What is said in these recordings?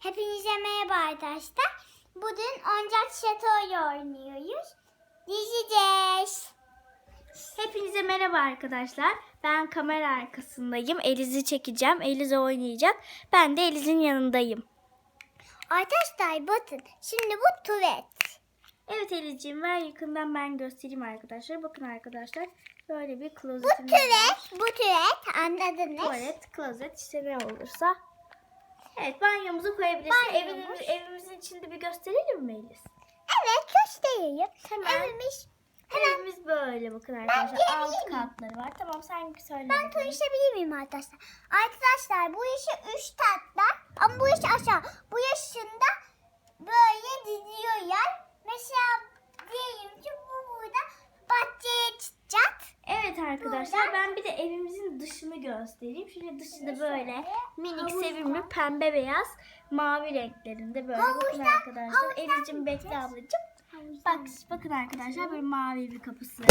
Hepinize merhaba arkadaşlar. Bugün oyuncak şatoyu oynuyoruz. Dizeceğiz. Hepinize merhaba arkadaşlar. Ben kamera arkasındayım. Eliz'i çekeceğim. Eliz oynayacak. Ben de Eliz'in yanındayım. Arkadaşlar bakın. Şimdi bu tuvalet. Evet Eliz'ciğim ver yakından ben göstereyim arkadaşlar. Bakın arkadaşlar böyle bir Bu klozetimiz var. tuvalet. Bu tuvalet. Anladınız. Tuvalet, klozet işte ne olursa. Evet banyomuzu koyabilirsin. Banyomuz. Evimiz, evimizin içinde bir gösterelim mi Eliz? Evet göstereyim. Hemen. Evimiz. Hemen Evimiz böyle bakın arkadaşlar. girebilir Alt miyim? katları var. Tamam sen söyle. ben bakalım. konuşabilir miyim arkadaşlar? Arkadaşlar bu yaşı 3 tatlı ama bu yaş aşağı. Bu yaşında böyle diziyor yer. Mesela diyelim ki bu burada bahçeye çıkacak. Evet arkadaşlar ben bir de evimizin dışını göstereyim. Şöyle dışı da böyle minik sevimli pembe beyaz mavi renklerinde böyle bakın arkadaşlar. Elif'cim bekle ablacığım. Bak bakın arkadaşlar böyle mavi bir kapısı.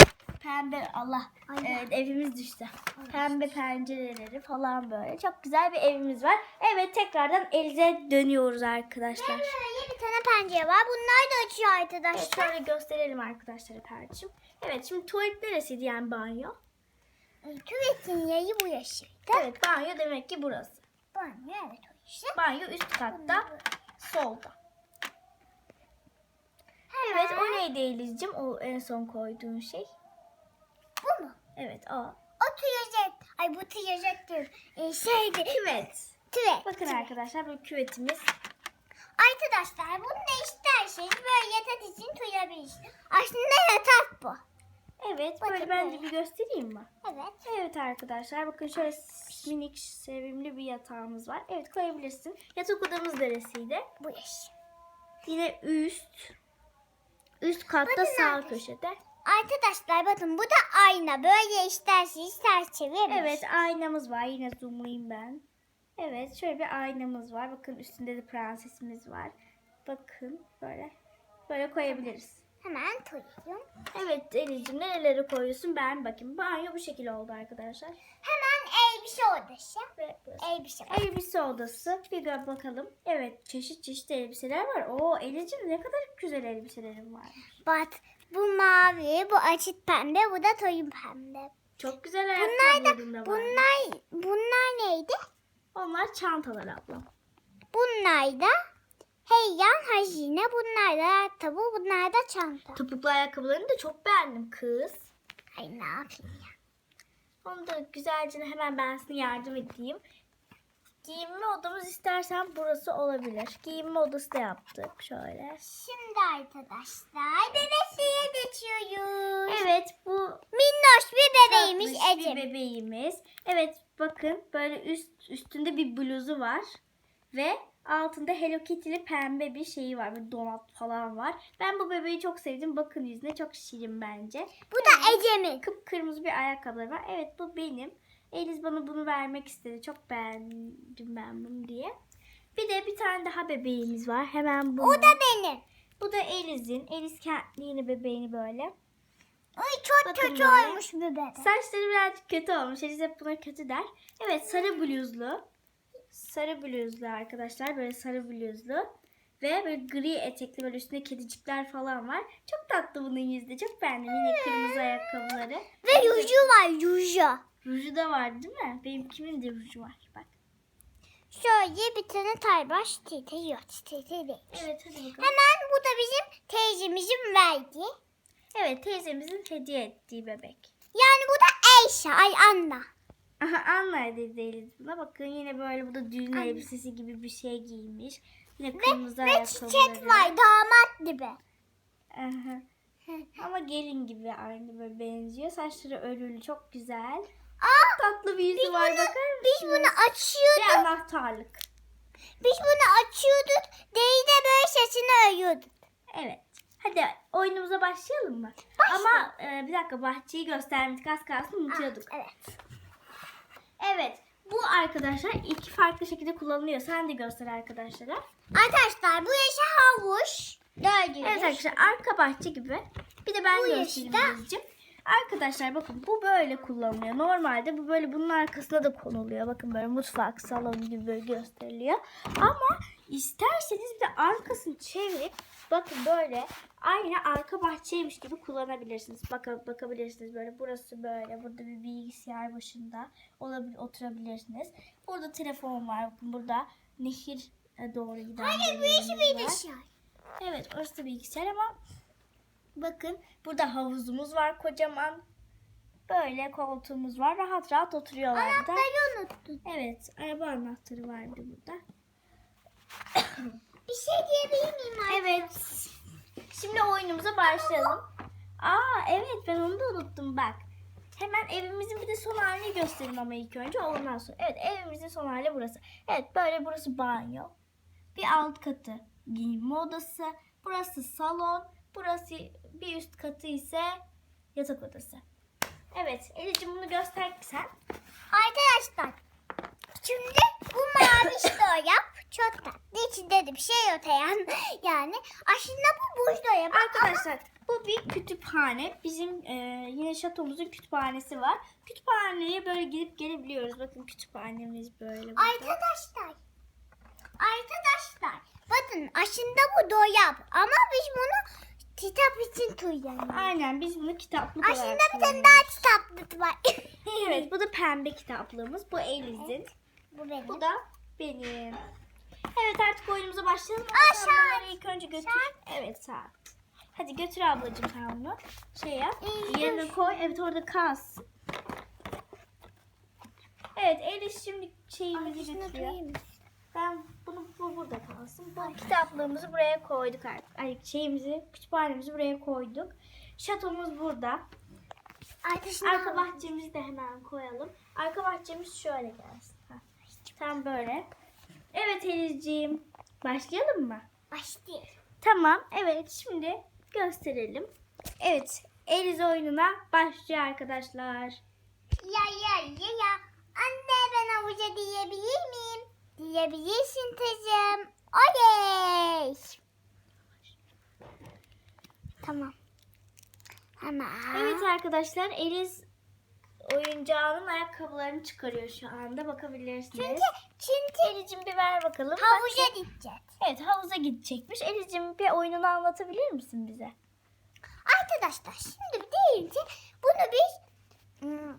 Pembe Allah evet, evimiz düştü. Pembe pencereleri falan böyle. Çok güzel bir evimiz var. Evet tekrardan Elize dönüyoruz arkadaşlar. Bir tane pencere var. Bunlar da açıyor Evet, arkadaşlar. şöyle gösterelim arkadaşlara kardeşim. Evet şimdi tuvalet neresiydi yani banyo? Tuvaletin yeri bu yaşıydı. Evet banyo demek ki burası. Banyo evet o işte. Banyo üst katta solda. Evet o neydi Elizciğim? O en son koyduğun şey. Bu mu? Evet o. O tuvalet. Ay bu tuvalet diyorum. Ee, şeydi. Küvet. Tuvalet. Bakın arkadaşlar bu küvetimiz. Arkadaşlar bunu ne isterseniz böyle yatak için tuyabilirsiniz. Aslında yatak bu. Evet Bakın böyle ben de böyle. bir göstereyim mi? Evet. Evet arkadaşlar bakın şöyle minik sevimli bir yatağımız var. Evet koyabilirsin. Yatak odamız neresiydi? Bu yaş. Yine üst. Üst katta Bakın sağ arkadaşlar. köşede. Arkadaşlar bakın bu da ayna. Böyle isterseniz ters çevirebilirsiniz. Evet aynamız var. Yine zoomlayayım ben. Evet şöyle bir aynamız var. Bakın üstünde de prensesimiz var. Bakın böyle. Böyle koyabiliriz. Hemen tuyayım. Evet Elif'ciğim nereleri koyuyorsun ben bakayım. Banyo bu şekilde oldu arkadaşlar. Hemen elbise odası. Ve burası. Elbise. Elbise odası. Bir gör bakalım. Evet çeşit çeşit elbiseler var. Oo Elif'ciğim ne kadar güzel elbiselerim var. Bak bu mavi, bu açık pembe, bu da toyun pembe. Çok güzel Bunlar da ayakkabılarım da var. bunlar bunlar neydi? Onlar çantalar ablam. Bunlar da heyyan hazine, bunlar da ayakkabı, bunlar da çanta. Topuklu ayakkabılarını da çok beğendim kız. Ay ne yapayım ya. Onu da güzelce hemen ben size yardım edeyim. Giyinme odamız istersen burası olabilir. Giyinme odası da yaptık şöyle. Şimdi arkadaşlar bebekliğe geçiyoruz. Evet bu Minnoş bir bebeğimiz tatlış bir bebeğimiz. Evet bakın böyle üst üstünde bir bluzu var. Ve altında Hello Kitty'li pembe bir şeyi var. Bir donat falan var. Ben bu bebeği çok sevdim. Bakın yüzüne çok şirin bence. Bu da Ecem'in. Kıpkırmızı bir ayakkabıları var. Evet bu benim. Eliz bana bunu vermek istedi. Çok beğendim ben bunu diye. Bir de bir tane daha bebeğimiz var. Hemen bu. O da benim. Bu da Eliz'in. Eliz kendi yeni bebeğini böyle. Ay çok Bakın kötü böyle. olmuş bebek. Saçları birazcık kötü olmuş. Eliz hep buna kötü der. Evet sarı bluzlu. Sarı bluzlu arkadaşlar. Böyle sarı bluzlu. Ve böyle gri etekli böyle üstünde kedicikler falan var. Çok tatlı bunun yüzü de. Çok beğendim. Yine kırmızı ayakkabıları. Ve ruju var ruju. Ruju da var değil mi? Benim kimin de ruju var. Bak. Şöyle bir tane taybaş tete yok tete değil. Evet hadi bakalım. Hemen bu da bizim teyzemizin verdiği. Evet teyzemizin hediye ettiği bebek. Yani bu da Eyşa ay Anna. Aha Anna değiliz buna. Bakın yine böyle bu da düğün Anne. elbisesi gibi bir şey giymiş. Yine kırmızı Ve ayakkabıları. çiçek var damat gibi. Aha. Ama gelin gibi aynı böyle benziyor. Saçları örülü çok güzel. Aa, Tatlı bir yüzü biz var bunu, bakar biz mısınız? bunu Ve açıyorduk. anahtarlık. Biz bunu açıyorduk. Değil de böyle sesini örüyorduk. Evet. Hadi oyunumuza başlayalım mı? Başla. Ama e, bir dakika bahçeyi göstermiştik. Az kalsın unutuyorduk. Ah, evet. Evet. Bu arkadaşlar iki farklı şekilde kullanılıyor. Sen de göster arkadaşlara. Arkadaşlar bu yaşa havuç. Gördünüz. Evet arkadaşlar arka bahçe gibi. Bir de ben Bu göstereyim yaşta-. Arkadaşlar bakın bu böyle kullanılıyor. Normalde bu böyle bunun arkasına da konuluyor. Bakın böyle mutfak, salon gibi böyle gösteriliyor. Ama İsterseniz bir de arkasını çevirip bakın böyle aynı arka bahçeymiş gibi kullanabilirsiniz. Baka, bakabilirsiniz böyle burası böyle burada bir bilgisayar başında olabilir oturabilirsiniz. Burada telefon var bakın burada nehir e, doğru giden Hayır bu işi dışarı. Evet orası da bilgisayar ama bakın burada havuzumuz var kocaman. Böyle koltuğumuz var. Rahat rahat oturuyorlar. Anahtarı unuttun. Evet araba anahtarı vardı burada. Bir şey diyebilir? Şimdi oyunumuza başlayalım. Aa evet ben onu da unuttum bak. Hemen evimizin bir de son halini göstereyim ama ilk önce ondan sonra. Evet evimizin son hali burası. Evet böyle burası banyo. Bir alt katı giyinme odası. Burası salon. Burası bir üst katı ise yatak odası. Evet Elicim bunu göster sen. Arkadaşlar şimdi bu mavi dolap çok tatlı. İçinde de bir şey yok yani. yani aslında bu buz dolabı. Arkadaşlar bu bir kütüphane. Bizim e, yine şatomuzun kütüphanesi var. Kütüphaneye böyle girip gelebiliyoruz. Bakın kütüphanemiz böyle. burada. Arkadaşlar. Arkadaşlar. Bakın aslında bu dolap. Ama biz bunu kitap için kullanıyoruz. Aynen biz bunu kitaplık Aslında olarak bir tane daha kitaplık var. Evet bu da pembe kitaplığımız. Bu Eliz'in. bu benim. Bu da benim. Evet artık oyunumuza başlayalım. Aa, saat. ilk önce götür. Evet saat. Hadi götür ablacığım sen bunu. Şey yap. İyi, Yerine dur. koy. Evet orada kalsın. Evet Eliz şimdi şeyimizi götürüyor. Ben bunu bu burada kalsın. Bu kitaplığımızı buraya koyduk artık. Ay şeyimizi, kütüphanemizi buraya koyduk. Şatomuz burada. Arka bahçemizi de hemen koyalım. Arka bahçemiz şöyle gelsin. Ha. Tam böyle. Evet Elizciğim. Başlayalım mı? Başlayalım. Tamam. Evet şimdi gösterelim. Evet. Eliz oyununa başlıyor arkadaşlar. Ya ya ya ya. Anne ben havuca diyebilir miyim? Diyebilirsin kızım. Oley. Tamam. Hemen. Evet arkadaşlar Eliz oyuncağının ayakkabılarını çıkarıyor şu anda. Bakabilirsiniz. Çünkü çünkü Elizciğim bir ver bakalım. havuca gideceğiz. Evet havuza gidecekmiş. Elizciğim bir oyununu anlatabilir misin bize? Arkadaşlar şimdi deyince bunu biz hmm.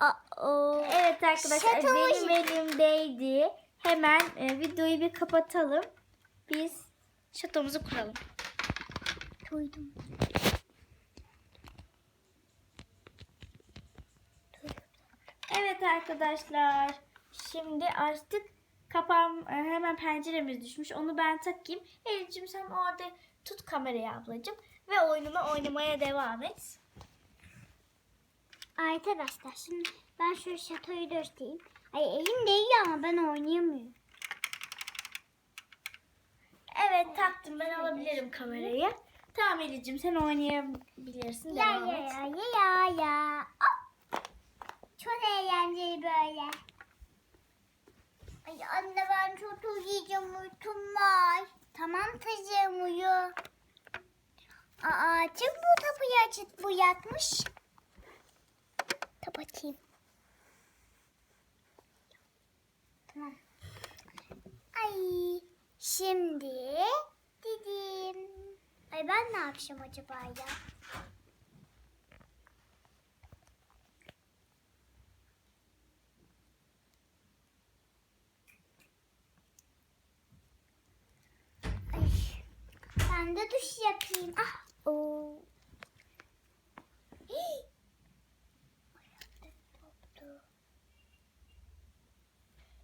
Aa, Evet arkadaşlar Şatomuzu- benim elimdeydi. Hemen e, videoyu bir kapatalım. Biz şatomuzu kuralım. Duydum. Evet arkadaşlar. Şimdi açtık. Kapağım e, hemen penceremiz düşmüş. Onu ben takayım. Elif'ciğim sen orada tut kamerayı ablacığım. Ve oyununu oynamaya devam et. Arkadaşlar şimdi ben şu şatoyu göstereyim. Ay elim değiyor ama ben oynayamıyorum. Evet taktım ben alabilirim kamerayı. Tamam Elif'ciğim sen oynayabilirsin. Ya Devam ya et. ya ya ya ya. Çok eğlenceli böyle. Ay anne ben çok uyuyacağım uykum var. Tamam kızım uyu. Aa kim bu kapıyı açıp bu yatmış? Kapatayım. Tamam. Ay şimdi dedim. Ay ben ne yapacağım acaba ya? Ben de duş yapayım. Ah, oo.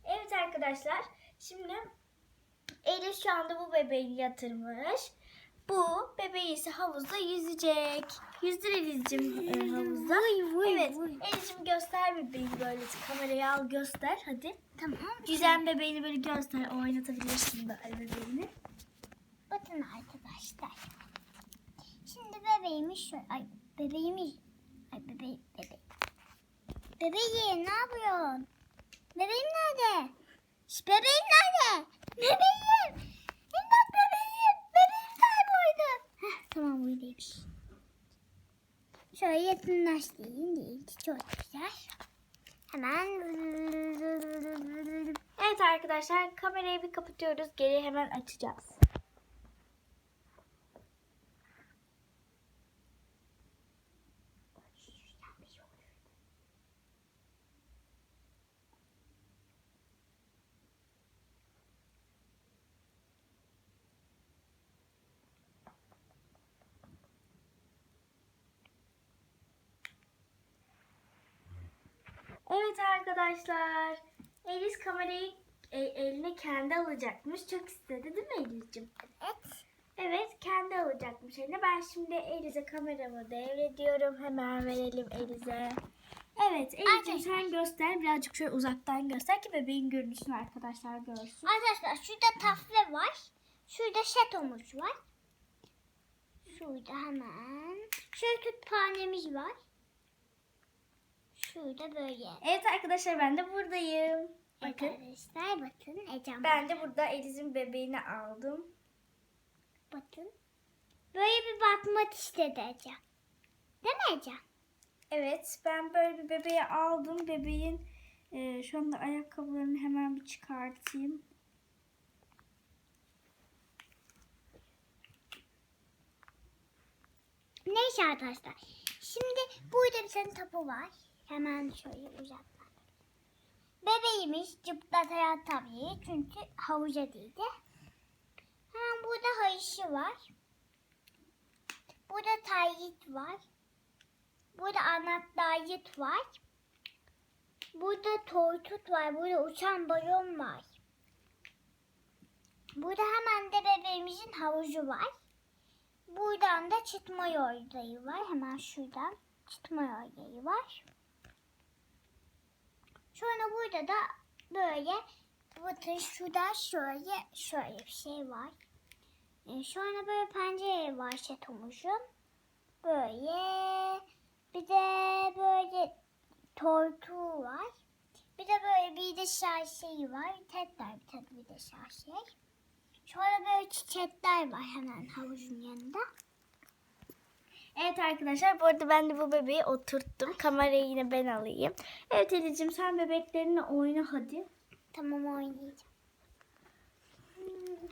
Evet arkadaşlar. Şimdi Elif şu anda bu bebeği yatırmış. Bu bebeği ise havuzda yüzecek. Yüzdür Elif'cim e, havuzda. evet. Elif'cim göster bebeği böyle kameraya al göster hadi. Tamam. Yüzen bebeğini böyle göster. Oynatabilirsin böyle bebeğini. Bakın arkadaşlar. Şimdi bebeğimi şöyle... Ay bebeğimi... Ay bebeğim bebeğim. Bebeğim ne yapıyorsun? Bebeğim nerede? Şş, bebeğim nerede? Bebeğim. İmdat bebeğim. Bebeğim kayboldu. Heh, tamam buradaymış. Şöyle yakınlaştırayım değil. Çok güzel. Hemen Evet arkadaşlar kamerayı bir kapatıyoruz. Geri hemen açacağız. Evet arkadaşlar. Elis kamerayı e, eline kendi alacakmış. Çok istedi değil mi Elis'cim? Evet. Evet kendi alacakmış eline. Ben şimdi Eliz'e kameramı devrediyorum. Hemen verelim Eliz'e. Evet Arkadaşlar. sen göster. Birazcık şöyle uzaktan göster ki bebeğin görüntüsünü arkadaşlar görsün. Arkadaşlar şurada tafle var. Şurada şatomuz var. Şurada hemen. Şurada kütüphanemiz var. Şurada böyle. Evet arkadaşlar ben de buradayım. Bakın. arkadaşlar bakın Ecem. Ben de burada Eliz'in bebeğini aldım. Bakın. Böyle bir bakmak istedi Ecem. Değil mi Ecem? Evet ben böyle bir bebeği aldım. Bebeğin e, şu anda ayakkabılarını hemen bir çıkartayım. Neyse arkadaşlar. Şimdi burada bir tane tapu var. Hemen şöyle uzaktan. Bebeğimiz cıplatayan tabii. Çünkü havuca değildi. Hemen burada hayışı var. Burada tayyit var. Burada anahtarlık var. Burada tortut var. Burada uçan balon var. Burada hemen de bebeğimizin havucu var. Buradan da çıtma yolu var. Hemen şuradan çıtma yolu var. Sonra burada da böyle bakın şurada şöyle şöyle bir şey var. Ee, sonra böyle pencere var şatomuzun. Böyle bir de böyle tortu var. Bir de böyle bir de şarjey var. Tekrar bir tane bir de şarjey. Sonra böyle çiçekler var hemen havuzun yanında. Evet arkadaşlar bu arada ben de bu bebeği oturttum. Kamerayı yine ben alayım. Evet Eliz'cim sen bebeklerinle oyna hadi. Tamam oynayacağım.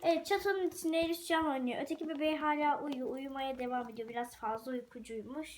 Evet çatonun içinde Elif Can oynuyor. Öteki bebeği hala uyuyor. Uyumaya devam ediyor. Biraz fazla uykucuymuş.